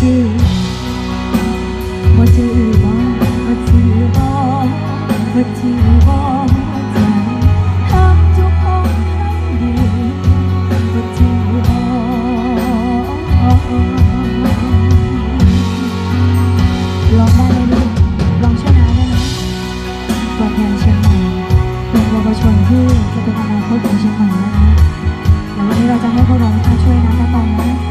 ที่ลองได้ไหมลูลองช่วยน้าได้ไหตัวแทนเชียงใหม่เป็นเาชนที่จะเป็นอนาคตของเชียงใหม่นะคะแดี๋ววันนี้เราจะให้พวกเราช่วยน้าตาตองนะ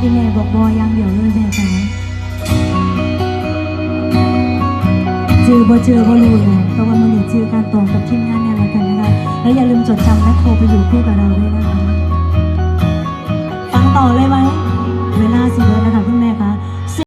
พี่แม่บอกบอยังเดี๋ยวเลยแม่จ๋าเจอบ่เจอบ่รู้ลยแต่ว่ามันอยู่เจอการตรงกับทีมงานเนี่ยละกันนะคะ แล้วอย่าลืมจดจำแมคโครไปอยู่คู่กับเราด้วยนะคะ